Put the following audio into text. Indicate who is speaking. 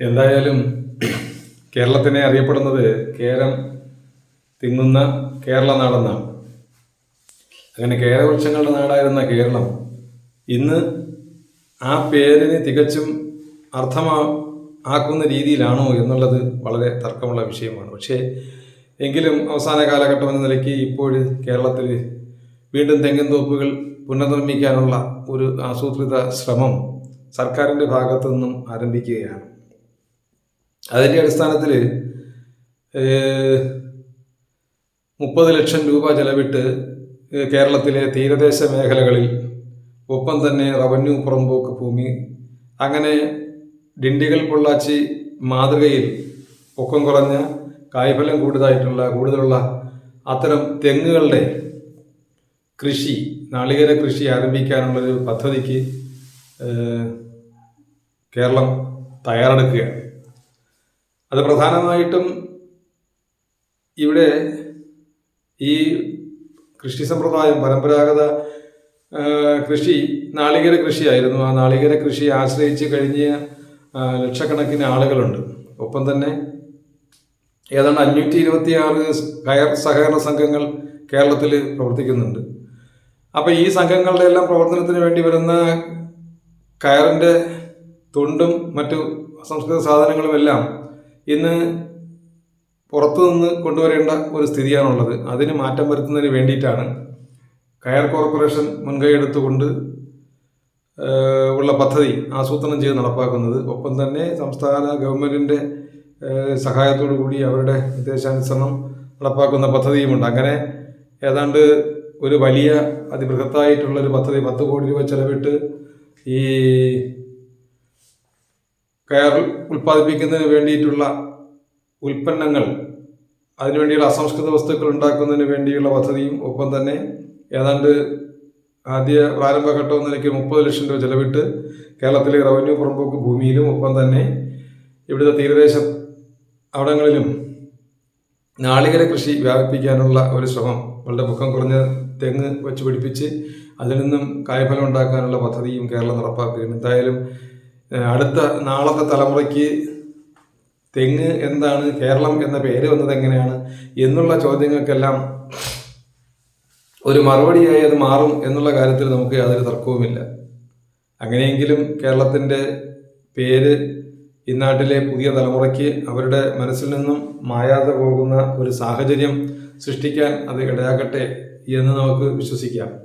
Speaker 1: എന്തായാലും കേരളത്തിനെ അറിയപ്പെടുന്നത് കേരം തിങ്ങുന്ന കേരള നാടെന്നാണ്. അങ്ങനെ കേരവൃക്ഷങ്ങളുടെ നാടായിരുന്ന കേരളം ഇന്ന് ആ പേരിന് തികച്ചും അർത്ഥമാ ആക്കുന്ന രീതിയിലാണോ എന്നുള്ളത് വളരെ തർക്കമുള്ള വിഷയമാണ്. പക്ഷേ എങ്കിലും അവസാന കാലഘട്ടം എന്ന നിലയ്ക്ക് ഇപ്പോൾ കേരളത്തിൽ വീണ്ടും തെങ്ങിൻ തോപ്പുകൾ പുനർനിർമ്മിക്കാനുള്ള ഒരു ആസൂത്രിത ശ്രമം സർക്കാരിന്റെ ഭാഗത്തു നിന്നും ആരംഭിക്കുകയാണ്. അതിന്റെ അടിസ്ഥാനത്തിൽ മുപ്പത് ലക്ഷം രൂപ ചെലവിട്ട് കേരളത്തിലെ തീരദേശ മേഖലകളിൽ ഒപ്പം തന്നെ റവന്യൂ പുറമ്പോക്ക് ഭൂമി അങ്ങനെ ഡിണ്ടിഗൽ പൊള്ളാച്ചി മാതൃകയിൽ പൊക്കം കുറഞ്ഞ കായ്ഫലം കൂടുതലായിട്ടുള്ള കൂടുതലുള്ള അത്തരം തെങ്ങുകളുടെ കൃഷി നാളികേര കൃഷി ആരംഭിക്കാനുള്ളൊരു പദ്ധതിക്ക് കേരളം തയ്യാറെടുക്കുകയാണ്. അത് പ്രധാനമായിട്ടും ഇവിടെ ഈ കൃഷി സമ്പ്രദായം പരമ്പരാഗത കൃഷി നാളികേര കൃഷിയായിരുന്നു. ആ നാളികേര കൃഷി ആശ്രയിച്ച് കഴിഞ്ഞ ലക്ഷക്കണക്കിന് ആളുകളുണ്ട്. ഒപ്പം തന്നെ ഏതാണ്ട് അഞ്ഞൂറ്റി ഇരുപത്തിയാറ് കയർ സഹകരണ സംഘങ്ങൾ കേരളത്തിൽ പ്രവർത്തിക്കുന്നുണ്ട്. അപ്പോൾ ഈ സംഘങ്ങളുടെ എല്ലാം പ്രവർത്തനത്തിന് വേണ്ടി വരുന്ന കയറിന്റെ തൊണ്ടും മറ്റു സംസ്കൃത സാധനങ്ങളുമെല്ലാം ഇന്ന് പുറത്തു നിന്ന് കൊണ്ടുവരേണ്ട ഒരു സ്ഥിതിയാണുള്ളത്. അതിന് മാറ്റം വരുത്തുന്നതിന് വേണ്ടിയിട്ടാണ് കയർ കോർപ്പറേഷൻ മുൻകൈ എടുത്തുകൊണ്ട് ഉള്ള പദ്ധതി ആസൂത്രണം ചെയ്ത് നടപ്പാക്കുന്നത്. ഒപ്പം തന്നെ സംസ്ഥാന ഗവൺമെന്റിന്റെ സഹായത്തോടു കൂടി അവരുടെ നിർദ്ദേശാനുസരണം നടപ്പാക്കുന്ന പദ്ധതിയുമുണ്ട്. അങ്ങനെ ഏതാണ്ട് ഒരു വലിയ അതിബൃഹത്തായിട്ടുള്ളൊരു പദ്ധതി പത്ത് കോടി രൂപ ചെലവിട്ട് ഈ കയർ ഉൽപ്പാദിപ്പിക്കുന്നതിന് വേണ്ടിയിട്ടുള്ള ഉൽപ്പന്നങ്ങൾ അതിനുവേണ്ടിയുള്ള അസംസ്കൃത വസ്തുക്കൾ ഉണ്ടാക്കുന്നതിന് വേണ്ടിയുള്ള പദ്ധതിയും ഒപ്പം തന്നെ ഏതാണ്ട് ആദ്യ പ്രാരംഭഘട്ടം നിലയ്ക്ക് മുപ്പത് ലക്ഷം രൂപ ചെലവിട്ട് കേരളത്തിലെ റവന്യൂ പുറമ്പോക്ക് ഭൂമിയിലും ഒപ്പം തന്നെ ഇവിടുത്തെ തീരദേശ അവിടങ്ങളിലും നാളികേര കൃഷി വ്യാപിപ്പിക്കാനുള്ള ഒരു ശ്രമം വളരെ മുഖം കുറഞ്ഞ തെങ്ങ് വെച്ച് പിടിപ്പിച്ച് അതിൽ നിന്നും കായ്ഫലം ഉണ്ടാക്കാനുള്ള പദ്ധതിയും കേരളം നടപ്പാക്കുകയാണ്. എന്തായാലും അടുത്ത നാളത്തെ തലമുറയ്ക്ക് തെങ്ങ് എന്താണ് കേരളം എന്ന പേര് വന്നത് എങ്ങനെയാണ് എന്നുള്ള ചോദ്യങ്ങൾക്കെല്ലാം ഒരു മറുപടിയായി അത് മാറും എന്നുള്ള കാര്യത്തിൽ നമുക്ക് യാതൊരു തർക്കവുമില്ല. അങ്ങനെയെങ്കിലും കേരളത്തിന്റെ പേര് ഇന്നാട്ടിലെ പുതിയ തലമുറയ്ക്ക് അവരുടെ മനസ്സിൽ നിന്നും മായാതെ പോകുന്ന ഒരു സാഹചര്യം സൃഷ്ടിക്കാൻ അത് ഇടയാക്കട്ടെ എന്ന് നമുക്ക് വിശ്വസിക്കാം.